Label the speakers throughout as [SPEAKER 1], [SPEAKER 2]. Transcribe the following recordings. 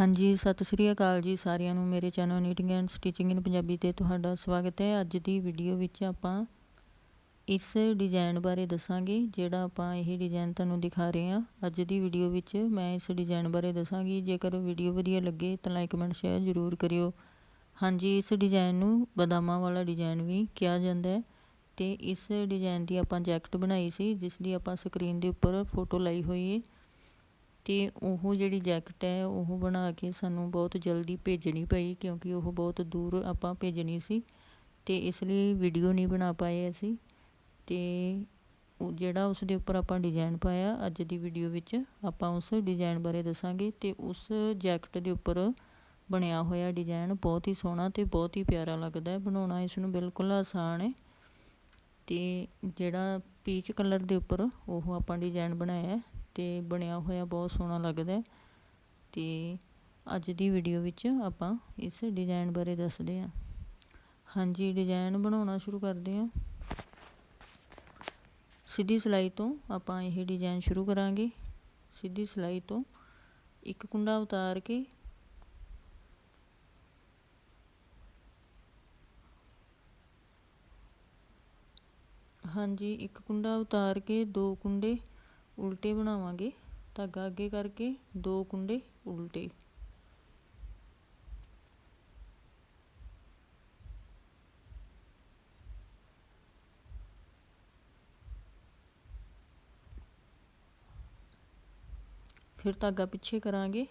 [SPEAKER 1] ਹਾਂਜੀ, ਸਤਿ ਸ਼੍ਰੀ ਅਕਾਲ ਜੀ ਸਾਰਿਆਂ ਨੂੰ। ਮੇਰੇ channel knitting and stitching in Punjabi ਤੇ ਤੁਹਾਡਾ ਸਵਾਗਤ ਹੈ। ਅੱਜ ਦੀ ਵੀਡੀਓ ਵਿੱਚ ਆਪਾਂ ਇਸ ਡਿਜ਼ਾਈਨ ਬਾਰੇ ਦੱਸਾਂਗੇ, ਜਿਹੜਾ ਆਪਾਂ ਇਹ ਡਿਜ਼ਾਈਨ ਤੁਹਾਨੂੰ ਦਿਖਾ ਰਹੇ ਹਾਂ। ਅੱਜ ਦੀ ਵੀਡੀਓ ਵਿੱਚ ਮੈਂ ਇਸ ਡਿਜ਼ਾਈਨ ਬਾਰੇ ਦੱਸਾਂਗੀ। ਜੇਕਰ ਵੀਡੀਓ ਵਧੀਆ ਲੱਗੇ ਤਾਂ ਲਾਈਕ, ਕਮੈਂਟ, ਸ਼ੇਅਰ ਜ਼ਰੂਰ ਕਰਿਓ। ਹਾਂਜੀ, ਇਸ ਡਿਜ਼ਾਈਨ ਨੂੰ ਬਦਾਮਾਂ ਵਾਲਾ ਡਿਜ਼ਾਈਨ ਵੀ ਕਿਹਾ ਜਾਂਦਾ ਹੈ। ਤੇ ਇਸ ਡਿਜ਼ਾਈਨ ਦੀ ਆਪਾਂ ਜੈਕਟ ਬਣਾਈ ਸੀ, ਜਿਸ ਦੀ ਆਪਾਂ ਸਕਰੀਨ ਦੇ ਉੱਪਰ ਫੋਟੋ ਲਾਈ ਹੋਈ ਹੈ। ਅਤੇ ਉਹ ਜਿਹੜੀ ਜੈਕਟ ਹੈ, ਉਹ ਬਣਾ ਕੇ ਸਾਨੂੰ ਬਹੁਤ ਜਲਦੀ ਭੇਜਣੀ ਪਈ ਕਿਉਂਕਿ ਉਹ ਬਹੁਤ ਦੂਰ ਆਪਾਂ ਭੇਜਣੀ ਸੀ ਅਤੇ ਇਸ ਲਈ ਵੀਡੀਓ ਨਹੀਂ ਬਣਾ ਪਾਏ ਅਸੀਂ ਅਤੇ ਉਹ ਜਿਹੜਾ ਉਸ ਦੇ ਉੱਪਰ ਆਪਾਂ ਡਿਜ਼ਾਈਨ ਪਾਇਆ, ਅੱਜ ਦੀ ਵੀਡੀਓ ਵਿੱਚ ਆਪਾਂ ਉਸ ਡਿਜ਼ਾਈਨ ਬਾਰੇ ਦੱਸਾਂਗੇ ਅਤੇ ਉਸ ਜੈਕਟ ਦੇ ਉੱਪਰ ਬਣਿਆ ਹੋਇਆ ਡਿਜ਼ਾਈਨ ਬਹੁਤ ਹੀ ਸੋਹਣਾ ਅਤੇ ਬਹੁਤ ਹੀ ਪਿਆਰਾ ਲੱਗਦਾ ਹੈ, ਬਣਾਉਣਾ ਇਸ ਨੂੰ ਬਿਲਕੁਲ ਆਸਾਨ ਹੈ ਅਤੇ ਜਿਹੜਾ ਪੀਚ ਕਲਰ ਦੇ ਉੱਪਰ ਉਹ ਆਪਾਂ ਡਿਜ਼ਾਈਨ ਬਣਾਇਆ ਤੇ ਬਣਿਆ ਹੋਇਆ ਬਹੁਤ ਸੋਹਣਾ ਲੱਗਦਾ ਤੇ ਅੱਜ ਦੀ ਵੀਡੀਓ ਵਿੱਚ ਆਪਾਂ ਇਸ ਡਿਜ਼ਾਈਨ ਬਾਰੇ ਦੱਸਦੇ ਹਾਂ। ਹਾਂਜੀ ਡਿਜ਼ਾਈਨ ਬਣਾਉਣਾ ਸ਼ੁਰੂ ਕਰਦੇ ਹਾਂ। ਸਿੱਧੀ ਸਿਲਾਈ ਤੋਂ ਆਪਾਂ ਇਹ ਡਿਜ਼ਾਈਨ ਸ਼ੁਰੂ ਕਰਾਂਗੇ। ਸਿੱਧੀ ਸਿਲਾਈ ਤੋਂ ਇੱਕ ਕੁੰਡਾ ਉਤਾਰ ਕੇ ਹਾਂਜੀ, ਇੱਕ ਕੁੰਡਾ ਉਤਾਰ ਕੇ ਦੋ ਕੁੰਡੇ ਉਲਟੇ ਬਣਾਵਾਂਗੇ। ਧਾਗਾ ਅੱਗੇ ਕਰਕੇ ਦੋ ਕੁੰਡੇ ਉਲਟੇ। ਫਿਰ ਧਾਗਾ ਪਿੱਛੇ ਕਰਾਂਗੇ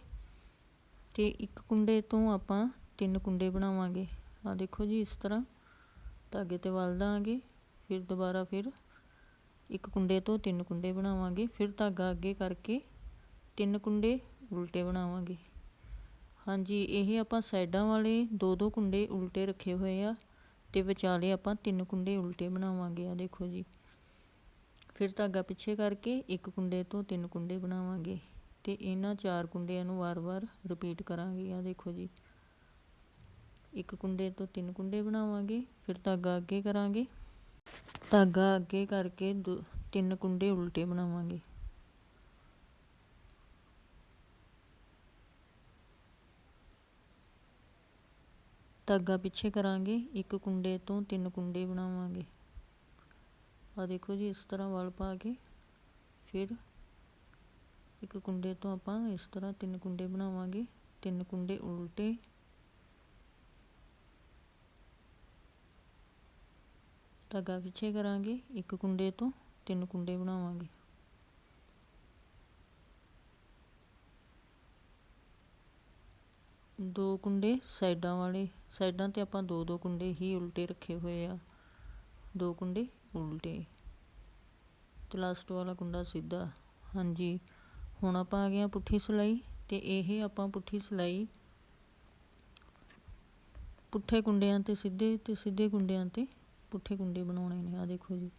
[SPEAKER 1] ਤੇ ਇੱਕ ਕੁੰਡੇ ਤੋਂ ਆਪਾਂ ਤਿੰਨ ਕੁੰਡੇ ਬਣਾਵਾਂਗੇ। ਆ ਦੇਖੋ ਜੀ, ਇਸ ਤਰ੍ਹਾਂ ਧਾਗੇ ਤੇ ਵਲ ਦਾਂਗੇ। ਫਿਰ ਦੁਬਾਰਾ ਫਿਰ ਇੱਕ ਕੁੰਡੇ ਤੋਂ ਤਿੰਨ ਕੁੰਡੇ ਬਣਾਵਾਂਗੇ, ਫਿਰ ਧਾਗਾ ਅੱਗੇ ਕਰਕੇ ਤਿੰਨ ਕੁੰਡੇ ਉਲਟੇ ਬਣਾਵਾਂਗੇ। ਹਾਂਜੀ, ਇਹ ਆਪਾਂ ਸਾਈਡਾਂ ਵਾਲੇ ਦੋ ਦੋ ਕੁੰਡੇ ਉਲਟੇ ਰੱਖੇ ਹੋਏ ਆ ਤੇ ਵਿਚਾਲੇ ਆਪਾਂ ਤਿੰਨ ਕੁੰਡੇ ਉਲਟੇ ਬਣਾਵਾਂਗੇ ਆ ਦੇਖੋ ਜੀ। ਫਿਰ ਧਾਗਾ ਪਿੱਛੇ ਕਰਕੇ ਇੱਕ ਕੁੰਡੇ ਤੋਂ ਤਿੰਨ ਕੁੰਡੇ ਬਣਾਵਾਂਗੇ ਤੇ ਇਹਨਾਂ ਚਾਰ ਕੁੰਡਿਆਂ ਨੂੰ ਵਾਰ-ਵਾਰ ਰਿਪੀਟ ਕਰਾਂਗੇ ਆ ਦੇਖੋ ਜੀ। ਇੱਕ ਕੁੰਡੇ ਤੋਂ ਤਿੰਨ ਕੁੰਡੇ ਬਣਾਵਾਂਗੇ, ਫਿਰ ਧਾਗਾ ਅੱਗੇ ਕਰਾਂਗੇ। ਧਾਗਾ ਅੱਗੇ ਕਰਕੇ ਤਿੰਨ ਕੁੰਡੇ ਉਲਟੇ ਬਣਾਵਾਂਗੇ। ਧਾਗਾ ਪਿੱਛੇ ਕਰਾਂਗੇ, ਇੱਕ ਕੁੰਡੇ ਤੋਂ ਤਿੰਨ ਕੁੰਡੇ ਬਣਾਵਾਂਗੇ। ਆ ਦੇਖੋ ਜੀ, ਇਸ ਤਰ੍ਹਾਂ ਵਲ ਪਾ ਕੇ, ਫਿਰ ਇੱਕ ਕੁੰਡੇ ਤੋਂ ਆਪਾਂ ਇਸ ਤਰ੍ਹਾਂ ਤਿੰਨ ਕੁੰਡੇ ਬਣਾਵਾਂਗੇ। ਤਿੰਨ ਕੁੰਡੇ ਉਲਟੇ ਧਾਗਾ ਪਿੱਛੇ ਕਰਾਂਗੇ, ਇੱਕ ਕੁੰਡੇ ਤੋਂ ਤਿੰਨ ਕੁੰਡੇ ਬਣਾਵਾਂਗੇ। ਦੋ ਕੁੰਡੇ ਸਾਈਡਾਂ ਵਾਲੇ, ਸਾਈਡਾਂ ਤੇ ਆਪਾਂ ਦੋ ਦੋ ਕੁੰਡੇ ਹੀ ਉਲਟੇ ਰੱਖੇ ਹੋਏ ਆ। ਦੋ ਕੁੰਡੇ ਉਲਟੇ। ਤੇ ਲਾਸਟ ਵਾਲਾ ਕੁੰਡਾ ਸਿੱਧਾ। ਹਾਂਜੀ, ਹੁਣ ਆਪਾਂ ਆ ਗਏ ਆ ਪੁੱਠੀ ਸਿਲਾਈ ਤੇ ਇਹ ਆਪਾਂ ਪੁੱਠੀ ਸਿਲਾਈ ਪੁੱਠੇ ਕੁੰਡਿਆਂ ਤੇ, ਸਿੱਧੇ ਤੇ ਸਿੱਧੇ ਕੁੰਡਿਆਂ ਤੇ ਪੁੱਠੇ ਕੁੰਡੇ ਬਣਾਉਣੇ ਨੇ ਆ ਦੇਖੋ ਜੀ।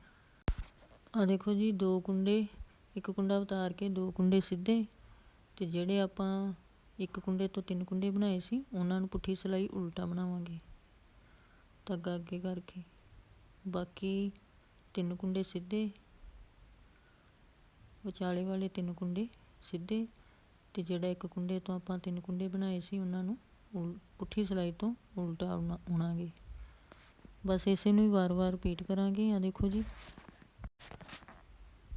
[SPEAKER 1] ਆ ਦੇਖੋ ਜੀ, ਦੋ ਕੁੰਡੇ, ਇੱਕ ਕੁੰਡਾ ਉਤਾਰ ਕੇ ਦੋ ਕੁੰਡੇ ਸਿੱਧੇ ਤੇ ਜਿਹੜੇ ਆਪਾਂ ਇੱਕ ਕੁੰਡੇ ਤੋਂ ਤਿੰਨ ਕੁੰਡੇ ਬਣਾਏ ਸੀ, ਉਹਨਾਂ ਨੂੰ ਪੁੱਠੀ ਸਿਲਾਈ ਉਲਟਾ ਬਣਾਵਾਂਗੇ। ਧਾਗਾ ਅੱਗੇ ਕਰਕੇ। ਬਾਕੀ ਤਿੰਨ ਕੁੰਡੇ ਸਿੱਧੇ, ਵਿਚਾਲੇ ਵਾਲੇ ਤਿੰਨ ਕੁੰਡੇ ਸਿੱਧੇ ਤੇ ਜਿਹੜਾ ਇੱਕ ਕੁੰਡੇ ਤੋਂ ਆਪਾਂ ਤਿੰਨ ਕੁੰਡੇ ਬਣਾਏ ਸੀ, ਉਹਨਾਂ ਨੂੰ ਪੁੱਠੀ ਸਿਲਾਈ ਤੋਂ ਉਲਟਾ ਉਣਾਂਗੇ ਬਸ ਇਸੇ ਨੂੰ ਹੀ ਵਾਰ-ਵਾਰ ਰਿਪੀਟ ਕਰਾਂਗੇ। ਆ ਦੇਖੋ ਜੀ।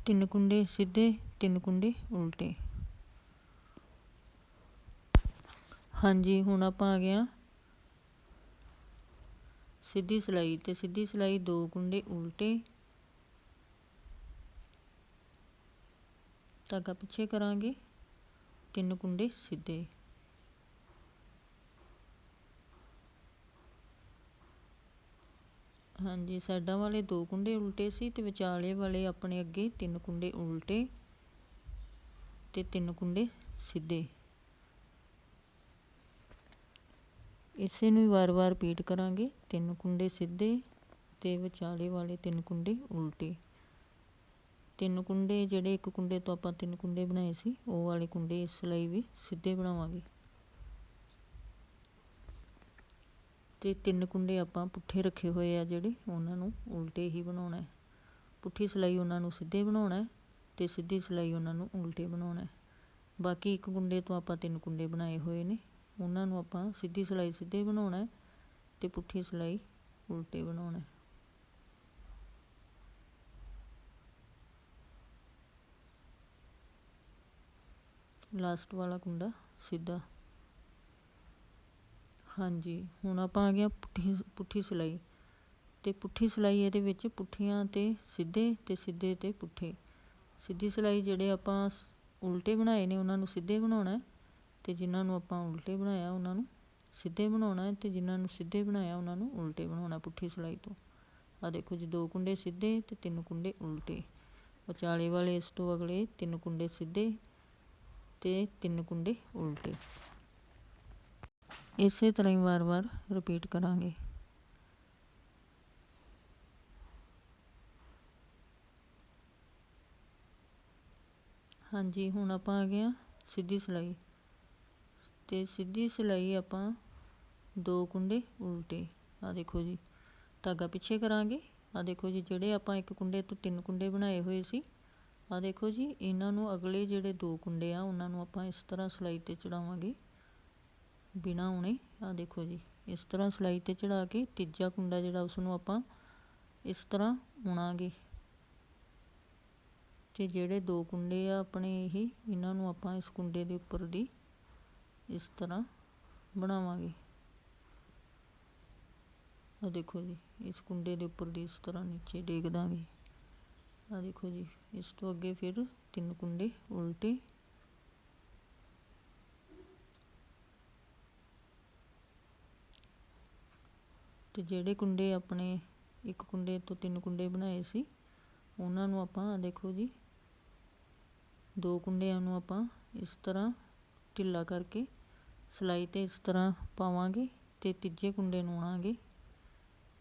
[SPEAKER 1] ਤਿੰਨ ਕੁੰਡੇ ਸਿੱਧੇ, ਤਿੰਨ ਕੁੰਡੇ ਉਲਟੇ। ਹਾਂਜੀ, ਹੁਣ ਆਪਾਂ ਆ ਗਿਆ ਸਿੱਧੀ ਸਿਲਾਈ ਤੇ ਸਿੱਧੀ ਸਿਲਾਈ, ਦੋ ਕੁੰਡੇ ਉਲਟੇ। ਧਾਗਾ ਪਿੱਛੇ ਕਰਾਂਗੇ। ਤਿੰਨ ਕੁੰਡੇ ਸਿੱਧੇ। ਹਾਂਜੀ ਸਾਈਡਾਂ ਵਾਲੇ ਦੋ ਕੁੰਡੇ ਉਲਟੇ ਸੀ ਤੇ ਵਿਚਾਲੇ ਵਾਲੇ ਆਪਣੇ ਅੱਗੇ ਤਿੰਨ ਕੁੰਡੇ ਉਲਟੇ ਤੇ ਤਿੰਨ ਕੁੰਡੇ ਸਿੱਧੇ। ਇਸੇ ਨੂੰ ਵਾਰ-ਵਾਰ ਰਿਪੀਟ ਕਰਾਂਗੇ। ਤਿੰਨ ਕੁੰਡੇ ਸਿੱਧੇ ਤੇ ਵਿਚਾਲੇ ਵਾਲੇ ਤਿੰਨ ਕੁੰਡੇ ਉਲਟੇ। ਤਿੰਨ ਕੁੰਡੇ, ਜਿਹੜੇ ਇੱਕ ਕੁੰਡੇ ਤੋਂ ਆਪਾਂ ਤਿੰਨ ਕੁੰਡੇ ਬਣਾਏ ਸੀ, ਉਹ ਵਾਲੇ ਕੁੰਡੇ ਇਸ ਲਈ ਵੀ ਸਿੱਧੇ ਬਣਾਵਾਂਗੇ। ਅਤੇ ਤਿੰਨ ਕੁੰਡੇ ਆਪਾਂ ਪੁੱਠੇ ਰੱਖੇ ਹੋਏ ਆ ਜਿਹੜੇ, ਉਹਨਾਂ ਨੂੰ ਉਲਟੇ ਹੀ ਬਣਾਉਣਾ ਹੈ। ਪੁੱਠੀ ਸਿਲਾਈ ਉਹਨਾਂ ਨੂੰ ਸਿੱਧੇ ਬਣਾਉਣਾ ਹੈ ਤੇ ਸਿੱਧੀ ਸਿਲਾਈ ਉਹਨਾਂ ਨੂੰ ਉਲਟੇ ਬਣਾਉਣਾ ਹੈ। ਬਾਕੀ ਇੱਕ ਕੁੰਡੇ ਤੋਂ ਆਪਾਂ ਤਿੰਨ ਕੁੰਡੇ ਬਣਾਏ ਹੋਏ ਨੇ, ਉਹਨਾਂ ਨੂੰ ਆਪਾਂ ਸਿੱਧੀ ਸਿਲਾਈ ਸਿੱਧੇ ਬਣਾਉਣਾ ਹੈ ਤੇ ਪੁੱਠੀ ਸਿਲਾਈ ਉਲਟੇ ਬਣਾਉਣਾ ਹੈ। ਲਾਸਟ ਵਾਲਾ ਕੁੰਡਾ ਸਿੱਧਾ ਹਾਂਜੀ, ਹੁਣ ਆਪਾਂ ਆ ਗਿਆ ਪੁੱਠੀ ਪੁੱਠੀ ਸਿਲਾਈ। ਅਤੇ ਪੁੱਠੀ ਸਿਲਾਈ ਇਹਦੇ ਵਿੱਚ ਪੁੱਠੀਆਂ ਤੇ ਸਿੱਧੇ ਅਤੇ ਸਿੱਧੇ ਤੇ ਪੁੱਠੇ। ਸਿੱਧੀ ਸਿਲਾਈ ਜਿਹੜੇ ਆਪਾਂ ਸ- ਉਲਟੇ ਬਣਾਏ ਨੇ, ਉਹਨਾਂ ਨੂੰ ਸਿੱਧੇ ਬਣਾਉਣਾ ਅਤੇ ਜਿਨ੍ਹਾਂ ਨੂੰ ਆਪਾਂ ਉਲਟੇ ਬਣਾਇਆ, ਉਹਨਾਂ ਨੂੰ ਸਿੱਧੇ ਬਣਾਉਣਾ ਅਤੇ ਜਿਨ੍ਹਾਂ ਨੂੰ ਸਿੱਧੇ ਬਣਾਇਆ, ਉਹਨਾਂ ਨੂੰ ਉਲਟੇ ਬਣਾਉਣਾ ਪੁੱਠੀ ਸਿਲਾਈ ਤੋਂ। ਆ ਦੇਖੋ ਜੀ, ਦੋ ਕੁੰਡੇ ਸਿੱਧੇ ਅਤੇ ਤਿੰਨ ਕੁੰਡੇ ਉਲਟੇ। ਵਿਚਾਲੇ ਵਾਲੇ ਇਸ ਤੋਂ ਅਗਲੇ ਤਿੰਨ ਕੁੰਡੇ ਸਿੱਧੇ ਅਤੇ ਤਿੰਨ ਕੁੰਡੇ ਉਲਟੇ। ਇਸੇ ਤਰ੍ਹਾਂ ਹੀ ਵਾਰ-ਵਾਰ ਰਿਪੀਟ ਕਰਾਂਗੇ। ਹਾਂਜੀ, ਹੁਣ ਆਪਾਂ ਆ ਗਏ ਹਾਂ ਸਿੱਧੀ ਸਿਲਾਈ। ਤੇ ਸਿੱਧੀ ਸਿਲਾਈ ਆਪਾਂ ਦੋ ਕੁੰਡੇ ਉਲਟੇ। ਆ ਦੇਖੋ ਜੀ, ਧਾਗਾ ਪਿੱਛੇ ਕਰਾਂਗੇ। ਆ ਦੇਖੋ ਜੀ, ਜਿਹੜੇ ਆਪਾਂ ਇੱਕ ਕੁੰਡੇ ਤੋਂ ਤਿੰਨ ਕੁੰਡੇ ਬਣਾਏ ਹੋਏ ਸੀ ਆ ਦੇਖੋ ਜੀ, ਇਹਨਾਂ ਨੂੰ ਅਗਲੇ ਜਿਹੜੇ ਦੋ ਕੁੰਡੇ ਆ, ਉਹਨਾਂ ਨੂੰ ਆਪਾਂ ਇਸ ਤਰ੍ਹਾਂ ਸਿਲਾਈ ਤੇ ਚੜਾਵਾਂਗੇ। ਬਿਨਾ ਉਣੇ ਆ ਦੇਖੋ ਜੀ, ਇਸ ਤਰ੍ਹਾਂ ਸਿਲਾਈ ਤੇ ਚੜਾ ਕੇ ਤੀਜਾ ਕੁੰਡਾ ਜਿਹੜਾ ਉਸ ਨੂੰ ਆਪਾਂ ਇਸ ਤਰ੍ਹਾਂ ਉਣਾਂਗੇ ਤੇ ਜਿਹੜੇ ਦੋ ਕੁੰਡੇ ਆ ਆਪਣੇ ਇਹ, ਇਹਨਾਂ ਨੂੰ ਆਪਾਂ ਇਸ ਕੁੰਡੇ ਦੇ ਉੱਪਰ ਦੀ ਇਸ ਤਰ੍ਹਾਂ ਬਣਾਵਾਂਗੇ। ਆ ਦੇਖੋ ਜੀ, ਇਸ ਕੁੰਡੇ ਦੇ ਉੱਪਰ ਦੀ ਇਸ ਤਰ੍ਹਾਂ ਨੀਚੇ ਡੇਗ ਦਾਂਗੇ। ਆ ਦੇਖੋ ਜੀ, ਇਸ ਤੋਂ ਅੱਗੇ ਫਿਰ ਤਿੰਨ ਕੁੰਡੇ ਉਲਟੇ ਅਤੇ ਜਿਹੜੇ ਕੁੰਡੇ ਆਪਣੇ, ਇੱਕ ਕੁੰਡੇ ਤੋਂ ਤਿੰਨ ਕੁੰਡੇ ਬਣਾਏ ਸੀ, ਉਹਨਾਂ ਨੂੰ ਆਪਾਂ ਦੇਖੋ ਜੀ, ਦੋ ਕੁੰਡਿਆਂ ਨੂੰ ਆਪਾਂ ਇਸ ਤਰ੍ਹਾਂ ਢਿੱਲਾ ਕਰਕੇ ਸਿਲਾਈ ਤੇ ਇਸ ਤਰ੍ਹਾਂ ਪਾਵਾਂਗੇ ਤੇ ਤੀਜੇ ਕੁੰਡੇ ਨੂੰ ਉਣਾਂਗੇ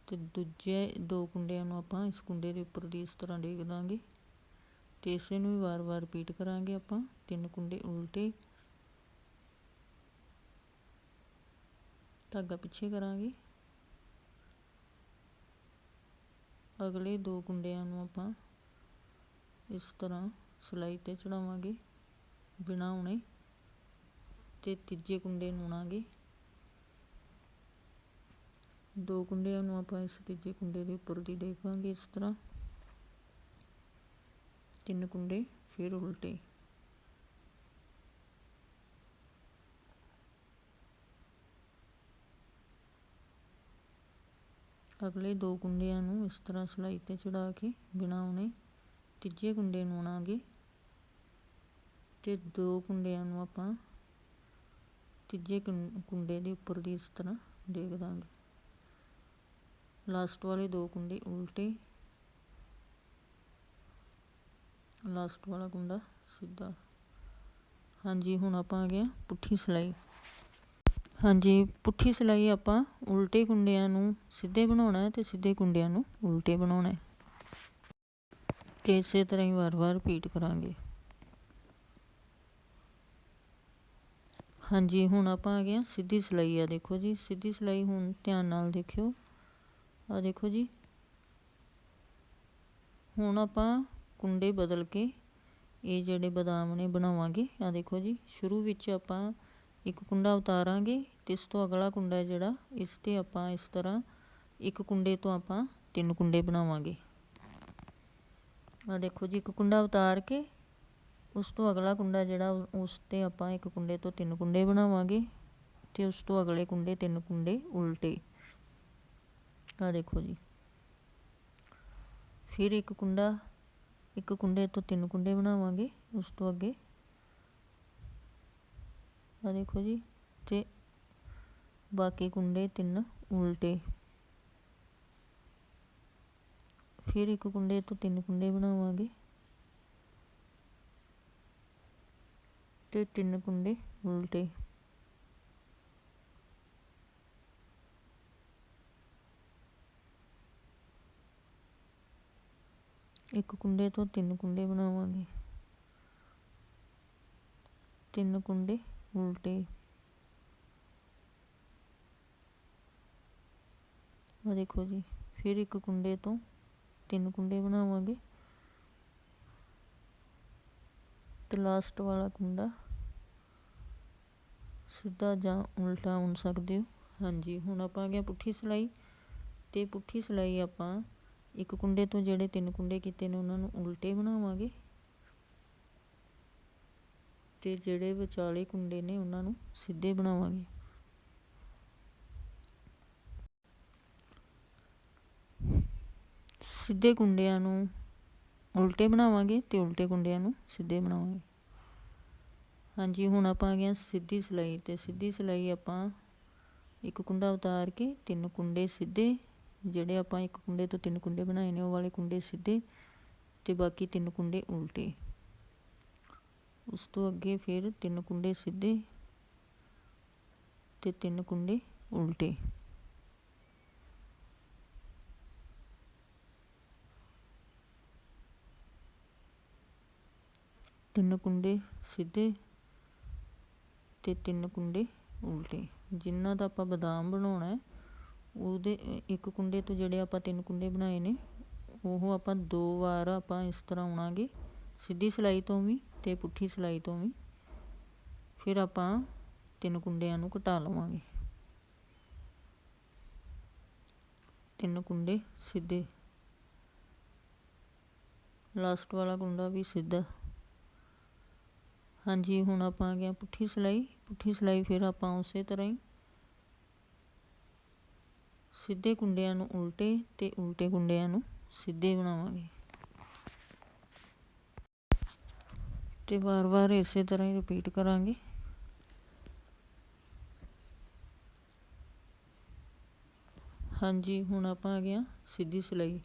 [SPEAKER 1] ਤੇ ਦੂਜੇ ਦੋ ਕੁੰਡਿਆਂ ਨੂੰ ਆਪਾਂ ਇਸ ਕੁੰਡੇ ਦੇ ਉੱਪਰ ਦੀ ਇਸ ਤਰ੍ਹਾਂ ਡੇਗ ਦਾਂਗੇ ਤੇ ਇਸੇ ਨੂੰ ਹੀ ਵਾਰ-ਵਾਰ ਰਿਪੀਟ ਕਰਾਂਗੇ ਆਪਾਂ, ਤਿੰਨ ਕੁੰਡੇ ਉਲਟੇ ਧਾਗਾ ਪਿੱਛੇ ਕਰਾਂਗੇ। ਅਗਲੇ ਦੋ ਕੁੰਡਿਆਂ ਨੂੰ ਆਪਾਂ ਇਸ ਤਰ੍ਹਾਂ ਸਿਲਾਈ ਤੇ ਚੜਾਵਾਂਗੇ, ਬਿਨਾਂ ਉਣੇ ਤੇ ਤੀਜੇ ਕੁੰਡੇ ਨੂੰ ਉਣਾਂਗੇ ਦੋ ਕੁੰਡਿਆਂ ਨੂੰ ਆਪਾਂ ਇਸ ਤੀਜੇ ਕੁੰਡੇ ਦੇ ਉੱਪਰ ਦੀ ਦੇਖਾਂਗੇ ਇਸ ਤਰ੍ਹਾਂ। ਤਿੰਨ ਕੁੰਡੇ ਫਿਰ ਉਲਟੇ। ਅਗਲੇ ਦੋ ਕੁੰਡਿਆਂ ਨੂੰ ਇਸ ਤਰ੍ਹਾਂ ਸਿਲਾਈ ਤੇ ਚੜਾ ਕੇ ਬਿਨਾਂ ਉਹਨੇ ਤੀਜੇ ਕੁੰਡੇ ਨੂੰ ਉਣਾਂਗੇ ਤੇ ਦੋ ਕੁੰਡਿਆਂ ਨੂੰ ਆਪਾਂ ਤੀਜੇ ਕੁੰ- ਕੁੰਡੇ ਦੇ ਉੱਪਰ ਦੀ ਇਸ ਤਰ੍ਹਾਂ ਡੇਗ ਦਾਂਗੇ। ਲਾਸਟ ਵਾਲੇ ਦੋ ਕੁੰਡੇ ਉਲਟੇ। ਲਾਸਟ ਵਾਲਾ ਕੁੰਡਾ ਸਿੱਧਾ। ਹਾਂਜੀ, ਹੁਣ ਆਪਾਂ ਆ ਗਿਆ ਪੁੱਠੀ ਸਿਲਾਈ। ਹਾਂਜੀ, ਪੁੱਠੀ ਸਿਲਾਈ ਆਪਾਂ ਉਲਟੇ ਕੁੰਡਿਆਂ ਨੂੰ ਸਿੱਧੇ ਬਣਾਉਣਾ ਹੈ ਤੇ ਸਿੱਧੇ ਕੁੰਡਿਆਂ ਨੂੰ ਉਲਟੇ ਬਣਾਉਣਾ ਹੈ। ਤੇ ਇਸੇ ਤਰ੍ਹਾਂ ਹੀ ਵਾਰ-ਵਾਰ ਰਿਪੀਟ ਕਰਾਂਗੇ। ਹਾਂਜੀ, ਹੁਣ ਆਪਾਂ ਆ ਗਏ ਹਾਂ ਸਿੱਧੀ ਸਿਲਾਈ ਆ ਦੇਖੋ ਜੀ, ਸਿੱਧੀ ਸਿਲਾਈ ਹੁਣ ਧਿਆਨ ਨਾਲ ਦੇਖਿਓ। ਆ ਦੇਖੋ ਜੀ। ਹੁਣ ਆਪਾਂ ਕੁੰਡੇ ਬਦਲ ਕੇ ਇਹ ਜਿਹੜੇ ਬਦਾਮ ਨੇ ਬਣਾਵਾਂਗੇ ਆ ਦੇਖੋ ਜੀ, ਸ਼ੁਰੂ ਵਿੱਚ ਆਪਾਂ ਇੱਕ ਕੁੰਡਾ ਉਤਾਰਾਂਗੇ ਤੇ ਇਸ ਤੋਂ ਅਗਲਾ ਕੁੰਡਾ ਹੈ ਜਿਹੜਾ, ਇਸ ਤੇ ਆਪਾਂ ਇਸ ਤਰ੍ਹਾਂ ਇੱਕ ਕੁੰਡੇ ਤੋਂ ਆਪਾਂ ਤਿੰਨ ਕੁੰਡੇ ਬਣਾਵਾਂਗੇ। ਆ ਦੇਖੋ ਜੀ, ਇੱਕ ਕੁੰਡਾ ਉਤਾਰ ਕੇ ਉਸ ਤੋਂ ਅਗਲਾ ਕੁੰਡਾ ਜਿਹੜਾ, ਉਸ ਤੇ ਆਪਾਂ ਇੱਕ ਕੁੰਡੇ ਤੋਂ ਤਿੰਨ ਕੁੰਡੇ ਬਣਾਵਾਂਗੇ ਤੇ ਉਸ ਤੋਂ ਅਗਲੇ ਕੁੰਡੇ ਤਿੰਨ ਕੁੰਡੇ ਉਲਟੇ। ਆ ਦੇਖੋ ਜੀ। ਫਿਰ ਇੱਕ ਕੁੰਡਾ, ਇੱਕ ਕੁੰਡੇ ਤੋਂ ਤਿੰਨ ਕੁੰਡੇ ਬਣਾਵਾਂਗੇ, ਉਸ ਤੋਂ ਅੱਗੇ ਆ ਦੇਖੋ ਜੀ ਤੇ ਬਾਕੀ ਕੁੰਡੇ ਤਿੰਨ ਉਲਟੇ ਫਿਰ ਇੱਕ ਕੁੰਡੇ ਤੋਂ ਤਿੰਨ ਕੁੰਡੇ ਬਣਾਵਾਂਗੇ ਤੇ ਤਿੰਨ ਕੁੰਡੇ ਉਲਟੇ ਇੱਕ ਕੁੰਡੇ ਤੋਂ ਤਿੰਨ ਕੁੰਡੇ ਬਣਾਵਾਂਗੇ ਤਿੰਨ ਕੁੰਡੇ ਉਲਟੇ। ਆ ਦੇਖੋ ਜੀ, ਫਿਰ ਇੱਕ ਕੁੰਡੇ ਤੋਂ ਤਿੰਨ ਕੁੰਡੇ ਬਣਾਵਾਂਗੇ। ਤੇ ਲਾਸਟ ਵਾਲਾ ਕੁੰਡਾ ਸਿੱਧਾ ਜਾਂ ਉਲਟਾ ਉਣ ਸਕਦੇ ਹੋ। ਹਾਂਜੀ, ਹੁਣ ਆਪਾਂ ਆ ਗਿਆ ਪੁੱਠੀ ਸਿਲਾਈ। ਤੇ ਪੁੱਠੀ ਸਿਲਾਈ ਆਪਾਂ ਇੱਕ ਕੁੰਡੇ ਤੋਂ ਜਿਹੜੇ ਤਿੰਨ ਕੁੰਡੇ ਕੀਤੇ ਨੇ, ਉਹਨਾਂ ਨੂੰ ਉਲਟੇ ਬਣਾਵਾਂਗੇ। ਅਤੇ ਜਿਹੜੇ ਵਿਚਾਲੇ ਕੁੰਡੇ ਨੇ ਉਹਨਾਂ ਨੂੰ ਸਿੱਧੇ ਬਣਾਵਾਂਗੇ। ਸਿੱਧੇ ਕੁੰਡਿਆਂ ਨੂੰ ਉਲਟੇ ਬਣਾਵਾਂਗੇ ਤੇ ਉਲਟੇ ਕੁੰਡਿਆਂ ਨੂੰ ਸਿੱਧੇ ਬਣਾਵਾਂਗੇ। ਹਾਂਜੀ, ਹੁਣ ਆਪਾਂ ਆ ਗਏ ਸਿੱਧੀ ਸਿਲਾਈ ਤੇ ਸਿੱਧੀ ਸਿਲਾਈ ਆਪਾਂ ਇੱਕ ਕੁੰਡਾ ਉਤਾਰ ਕੇ ਤਿੰਨ ਕੁੰਡੇ ਸਿੱਧੇ, ਜਿਹੜੇ ਆਪਾਂ ਇੱਕ ਕੁੰਡੇ ਤੋਂ ਤਿੰਨ ਕੁੰਡੇ ਬਣਾਏ ਨੇ ਉਹ ਵਾਲੇ ਕੁੰਡੇ ਸਿੱਧੇ ਤੇ ਬਾਕੀ ਤਿੰਨ ਕੁੰਡੇ ਉਲਟੇ। ਉਸ ਤੋਂ ਅੱਗੇ ਫਿਰ ਤਿੰਨ ਕੁੰਡੇ ਸਿੱਧੇ ਤੇ ਤਿੰਨ ਕੁੰਡੇ ਉਲਟੇ। ਤਿੰਨ ਕੁੰਡੇ ਸਿੱਧੇ ਤੇ ਤਿੰਨ ਕੁੰਡੇ ਉਲਟੇ। ਜਿਨ੍ਹਾਂ ਦਾ ਆਪਾਂ ਬਦਾਮ ਬਣਾਉਣਾ ਹੈ, ਉਹਦੇ ਇੱਕ ਕੁੰਡੇ ਤੋਂ ਜਿਹੜੇ ਆਪਾਂ ਤਿੰਨ ਕੁੰਡੇ ਬਣਾਏ ਨੇ, ਉਹ ਆਪਾਂ ਦੋ ਵਾਰ ਆਪਾਂ ਇਸ ਤਰ੍ਹਾਂ ਉਣਾਂਗੇ। ਸਿੱਧੀ ਸਿਲਾਈ ਤੋਂ ਵੀ ਤੇ ਪੁੱਠੀ ਸਿਲਾਈ ਤੋਂ ਵੀ। ਫਿਰ ਆਪਾਂ ਤਿੰਨ ਕੁੰਡਿਆਂ ਨੂੰ ਘਟਾ ਲਵਾਂਗੇ। ਤਿੰਨ ਕੁੰਡੇ ਸਿੱਧੇ। ਲਾਸਟ ਵਾਲਾ ਕੁੰਡਾ ਵੀ ਸਿੱਧਾ। ਹਾਂਜੀ, ਹੁਣ ਆਪਾਂ ਆ ਗਿਆ ਪੁੱਠੀ ਸਿਲਾਈ। ਪੁੱਠੀ ਸਿਲਾਈ ਫਿਰ ਆਪਾਂ ਉਸੇ ਤਰ੍ਹਾਂ ਹੀ ਸਿੱਧੇ ਕੁੰਡਿਆਂ ਨੂੰ ਉਲਟੇ ਤੇ ਉਲਟੇ ਕੁੰਡਿਆਂ ਨੂੰ ਸਿੱਧੇ ਬਣਾਵਾਂਗੇ। ਅਤੇ ਵਾਰ-ਵਾਰ ਇਸੇ ਤਰ੍ਹਾਂ ਹੀ ਰਿਪੀਟ ਕਰਾਂਗੇ। ਹਾਂਜੀ, ਹੁਣ ਆਪਾਂ ਆ ਗਿਆ ਸਿੱਧੀ ਸਿਲਾਈ।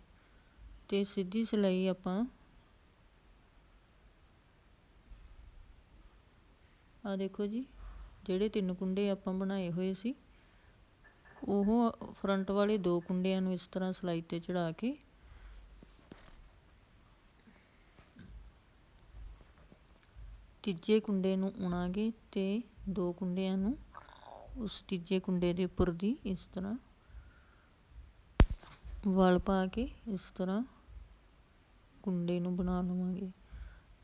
[SPEAKER 1] ਤੇ ਸਿੱਧੀ ਸਿਲਾਈ ਆਪਾਂ ਆ ਦੇਖੋ ਜੀ, ਜਿਹੜੇ ਤਿੰਨ ਕੁੰਡੇ ਆਪਾਂ ਬਣਾਏ ਹੋਏ ਸੀ, ਉਹ ਫਰੰਟ ਵਾਲੇ ਦੋ ਕੁੰਡਿਆਂ ਨੂੰ ਇਸ ਤਰ੍ਹਾਂ ਸਿਲਾਈ ਤੇ ਚੜਾ ਕੇ ਤੀਜੇ ਕੁੰਡੇ ਨੂੰ ਉਣਾਂਗੇ ਅਤੇ ਦੋ ਕੁੰਡਿਆਂ ਨੂੰ ਉਸ ਤੀਜੇ ਕੁੰਡੇ ਦੇ ਉੱਪਰ ਦੀ ਇਸ ਤਰ੍ਹਾਂ ਵਲ ਪਾ ਕੇ ਇਸ ਤਰ੍ਹਾਂ ਕੁੰਡੇ ਨੂੰ ਬਣਾ ਲਵਾਂਗੇ।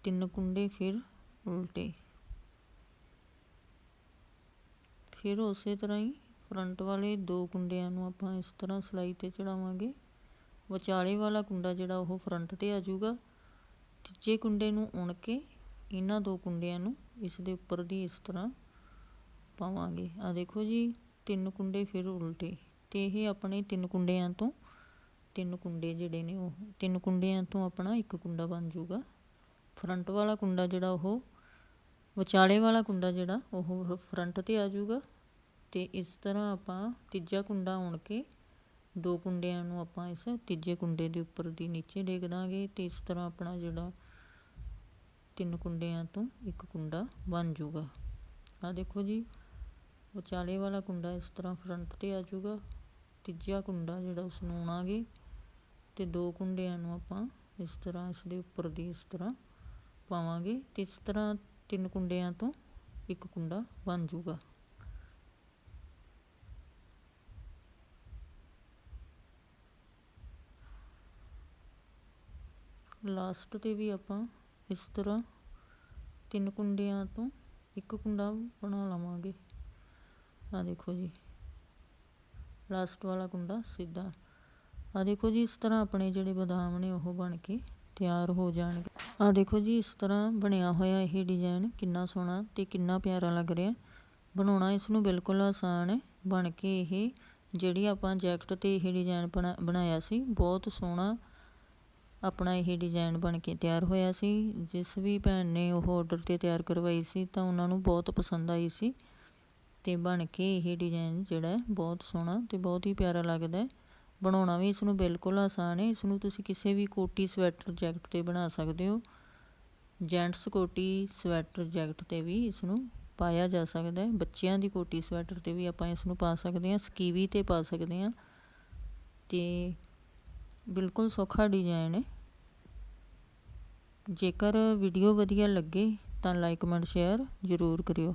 [SPEAKER 1] ਤਿੰਨ ਕੁੰਡੇ ਫਿਰ ਉਲਟੇ। ਫਿਰ ਉਸੇ ਤਰ੍ਹਾਂ ਹੀ ਫਰੰਟ ਵਾਲੇ ਦੋ ਕੁੰਡਿਆਂ ਨੂੰ ਆਪਾਂ ਇਸ ਤਰ੍ਹਾਂ ਸਲਾਈ ਤੇ ਚੜਾਵਾਂਗੇ ਵਿਚਾਲੇ ਵਾਲਾ ਕੁੰਡਾ ਜਿਹੜਾ ਉਹ ਫਰੰਟ ਤੇ ਆ ਜਾਊਗਾ। ਤੀਜੇ ਕੁੰਡੇ ਨੂੰ ਉਣ ਕੇ ਇਹਨਾਂ ਦੋ ਕੁੰਡਿਆਂ ਨੂੰ ਇਸ ਦੇ ਉੱਪਰ ਦੀ ਇਸ ਤਰ੍ਹਾਂ ਪਾਵਾਂਗੇ। ਆ ਦੇਖੋ ਜੀ, ਤਿੰਨ ਕੁੰਡੇ ਫਿਰ ਉਲਟੇ ਤੇ ਇਹ ਆਪਣੇ ਤਿੰਨ ਕੁੰਡਿਆਂ ਤੋਂ ਤਿੰਨ ਕੁੰਡੇ ਜਿਹੜੇ ਨੇ ਉਹ, ਤਿੰਨ ਕੁੰਡਿਆਂ ਤੋਂ ਆਪਣਾ ਇੱਕ ਕੁੰਡਾ ਬਣ ਜਾਊਗਾ। ਫਰੰਟ ਵਾਲਾ ਕੁੰਡਾ ਜਿਹੜਾ ਉਹ, ਵਿਚਾਲੇ ਵਾਲਾ ਕੁੰਡਾ ਜਿਹੜਾ ਉਹ ਫਰੰਟ ਤੇ ਆ ਜਾਊਗਾ ਤੇ ਇਸ ਤਰ੍ਹਾਂ ਆਪਾਂ ਤੀਜਾ ਕੁੰਡਾ ਆਉਣ ਕੇ ਦੋ ਕੁੰਡਿਆਂ ਨੂੰ ਆਪਾਂ ਇਸ ਤੀਜੇ ਕੁੰਡੇ ਦੇ ਉੱਪਰ ਦੀ ਨੀਚੇ ਡੇਗ ਦਾਂਗੇ ਤੇ ਇਸ ਤਰ੍ਹਾਂ ਆਪਣਾ ਜਿਹੜਾ ਤਿੰਨ ਕੁੰਡਿਆਂ ਤੋਂ ਇੱਕ ਕੁੰਡਾ ਬਣ ਜਾਊਗਾ ਆ ਦੇਖੋ ਜੀ, ਵਿਚਾਲੇ ਵਾਲਾ ਕੁੰਡਾ ਇਸ ਤਰ੍ਹਾਂ ਫਰੰਟ ਤੇ ਆ ਜਾਊਗਾ ਤੀਜਾ ਕੁੰਡਾ ਜਿਹੜਾ ਉਸ ਨੂੰ ਉਣਾਂਗੇ ਤੇ ਦੋ ਕੁੰਡਿਆਂ ਨੂੰ ਆਪਾਂ ਇਸ ਤਰ੍ਹਾਂ ਇਸ ਦੇ ਉੱਪਰ ਦੀ ਇਸ ਤਰ੍ਹਾਂ ਪਾਵਾਂਗੇ ਤੇ ਇਸ ਤਰ੍ਹਾਂ ਤਿੰਨ ਕੁੰਡਿਆਂ ਤੋਂ ਇੱਕ ਕੁੰਡਾ ਬਣ ਜਾਊਗਾ ਲਾਸਟ ਤੇ ਵੀ ਆਪਾਂ ਇਸ ਤਰ੍ਹਾਂ ਤਿੰਨ ਕੁੰਡਿਆਂ ਤੋਂ ਇੱਕ ਕੁੰਡਾ ਬਣਾ ਲਵਾਂਗੇ। ਆਹ ਦੇਖੋ ਜੀ। ਲਾਸਟ ਵਾਲਾ ਕੁੰਡਾ ਸਿੱਧਾ। ਆਹ ਦੇਖੋ ਜੀ, ਇਸ ਤਰ੍ਹਾਂ ਆਪਣੇ ਜਿਹੜੇ ਬਦਾਮ ਨੇ, ਉਹ ਬਣ ਕੇ ਤਿਆਰ ਹੋ ਜਾਣਗੇ। ਆਹ ਦੇਖੋ ਜੀ, ਇਸ ਤਰ੍ਹਾਂ ਬਣਿਆ ਹੋਇਆ ਇਹ ਡਿਜ਼ਾਈਨ ਕਿੰਨਾ ਸੋਹਣਾ ਤੇ ਕਿੰਨਾ ਪਿਆਰਾ ਲੱਗ ਰਿਹਾ। ਬਣਾਉਣਾ ਇਸ ਨੂੰ ਬਿਲਕੁਲ ਆਸਾਨ ਹੈ। ਬਣ ਕੇ ਇਹ ਜਿਹੜੀ ਆਪਾਂ ਜੈਕਟ ਤੇ ਇਹ ਡਿਜ਼ਾਈਨ ਬਣਾਇਆ ਸੀ, ਬਹੁਤ ਸੋਹਣਾ ਆਪਣਾ ਇਹ ਡਿਜ਼ਾਇਨ ਬਣ ਕੇ ਤਿਆਰ ਹੋਇਆ ਸੀ। ਜਿਸ ਵੀ ਭੈਣ ਨੇ ਉਹ ਔਡਰ ਤੇ ਤਿਆਰ ਕਰਵਾਈ ਸੀ, ਤਾਂ ਉਹਨਾਂ ਨੂੰ ਬਹੁਤ ਪਸੰਦ ਆਈ ਸੀ। ਅਤੇ ਬਣ ਕੇ ਇਹ ਡਿਜ਼ਾਇਨ ਜਿਹੜਾ ਬਹੁਤ ਸੋਹਣਾ ਅਤੇ ਬਹੁਤ ਹੀ ਪਿਆਰਾ ਲੱਗਦਾ ਬਣਾਉਣਾ ਵੀ ਇਸ ਨੂੰ ਬਿਲਕੁਲ ਆਸਾਨ ਹੈ। ਇਸ ਨੂੰ ਤੁਸੀਂ ਕਿਸੇ ਵੀ ਕੋਟੀ ਸਵੈਟਰ ਜੈਕਟ ਤੇ ਬਣਾ ਸਕਦੇ ਹੋ। ਜੈਂਟਸ ਕੋਟੀ ਸਵੈਟਰ ਜੈਕਟ ਤੇ ਵੀ ਇਸ ਨੂੰ ਪਾਇਆ ਜਾ ਸਕਦਾ ਹੈ। ਬੱਚਿਆਂ ਦੀ ਕੋਟੀ ਸਵੈਟਰ ਤੇ ਵੀ ਆਪਾਂ ਇਸ ਨੂੰ ਪਾ ਸਕਦੇ ਹਾਂ। ਸਕੀਵੀ ਤੇ ਪਾ ਸਕਦੇ ਹਾਂ। ਅਤੇ ਬਿਲਕੁਲ ਸੌਖਾ ਡਿਜ਼ਾਈਨ ਹੈ। ਜੇਕਰ ਵੀਡੀਓ ਵਧੀਆ ਲੱਗੇ ਤਾਂ ਲਾਈਕ ਕਮੈਂਟ ਸ਼ੇਅਰ ਜ਼ਰੂਰ ਕਰਿਓ।